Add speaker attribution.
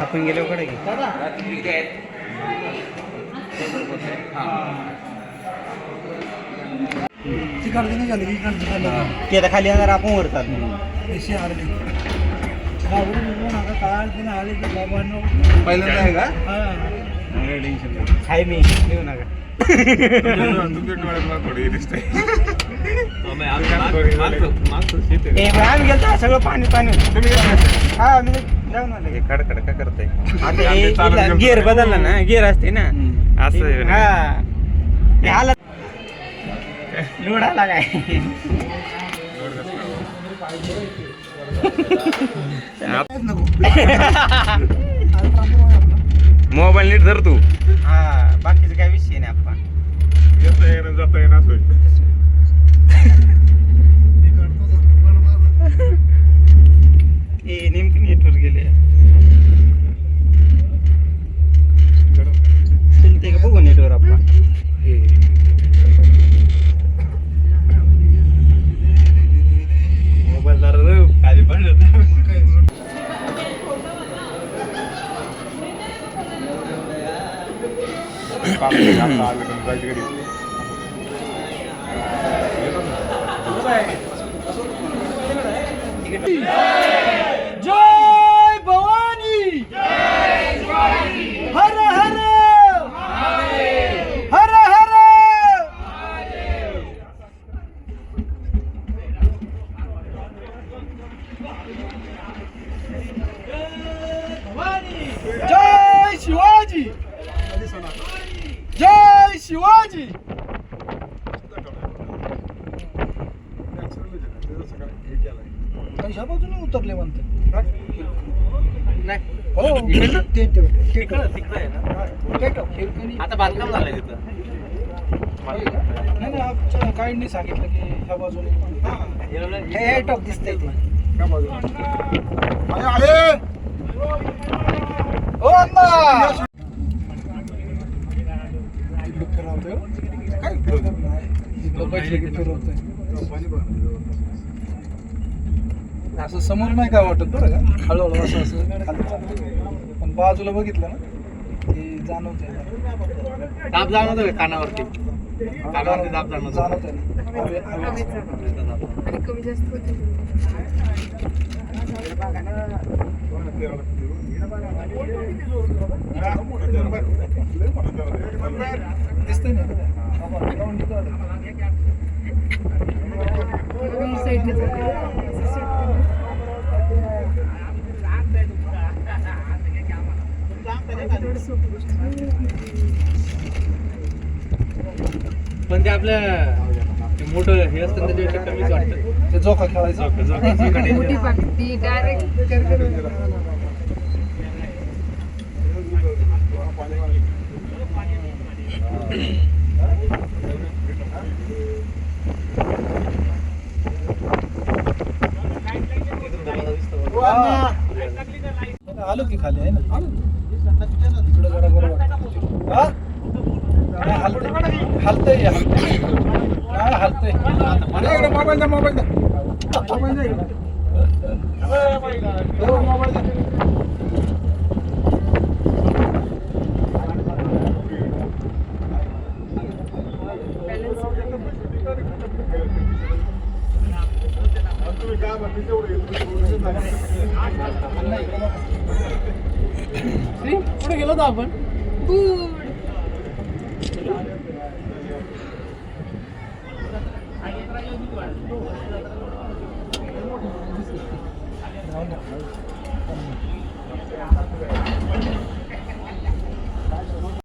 Speaker 1: आपण गेलो कडे की? ते आता खाली येणार आपण वरतात
Speaker 2: पहिल्यांदा आहे का?
Speaker 3: हा
Speaker 1: हाय मी येऊ नका
Speaker 2: तुमच्या डोळ्यात मला थोडी दिसतंय
Speaker 1: ए भाई आम्ही गेलतो सगळं पाणी पाणी होतं.
Speaker 2: तुम्ही काय करताय?
Speaker 1: हा मी जाऊन आलो.
Speaker 2: खडखड काय करताय
Speaker 1: आता
Speaker 2: आम्ही
Speaker 1: हे
Speaker 2: चालत
Speaker 1: इथला
Speaker 2: गेलो.
Speaker 1: गिअर बदलला ना गिअर असते ना
Speaker 2: असं आहे ना?
Speaker 1: हा हे आला लोड आला काय
Speaker 2: मोबाईल नीट धर तू.
Speaker 1: हा बाकीचं काय विषय नाही आपण
Speaker 2: येता येणं जाता येणं असं होईल.
Speaker 1: ए नेमकी नेटवर गेले चलते का बघू नेटवर आपण
Speaker 2: मोबाईल जरा खाली पडलं
Speaker 3: जय भवानी। हर हर। हर हर। जय शिवाजी। जय शिवाजी ह्या बाजूने उतरले म्हणते. हो. ते ठेव, ते ठेव. ते ठेव, हिरकणी.
Speaker 4: आता बांधकाम झालंय तिथं.
Speaker 3: नाही नाही आमच्या गाईडनी सांगितलं की ह्या बाजूने. हे. हे टॉप दिसतंय ते. ओ अण्णा! इकडं फिरवतोय. हो. इकडं की फिरवतोय. असं समोर नाही काय वाटत बरं का? हळूहळू असं असं. खाली चालतं. पण बाजूला बघितलं ना ते जाणवतंय.
Speaker 4: दाब जाणवतो का कानावरती? कानावरती दाब जाणवतो
Speaker 3: जाणवतंय दिसतंय ना
Speaker 4: पण ते आपलं ते मोठं हे असतं ना, त्याच्यापेक्षा कमीच वाटतं.
Speaker 3: ते जोका खेळायचं.
Speaker 4: झोका- झोका- झोका
Speaker 5: मोठी
Speaker 4: danger.
Speaker 5: पाकळी ती डायरेक्ट
Speaker 3: आलो की खाली आहे ना? हलतंय? हलतंय मोबाईल द्या मोबाईल मोबाईल द्या इकडं. हो, मोबाईल द्या.
Speaker 4: पुढे गेलो होतो आपण
Speaker 5: फूड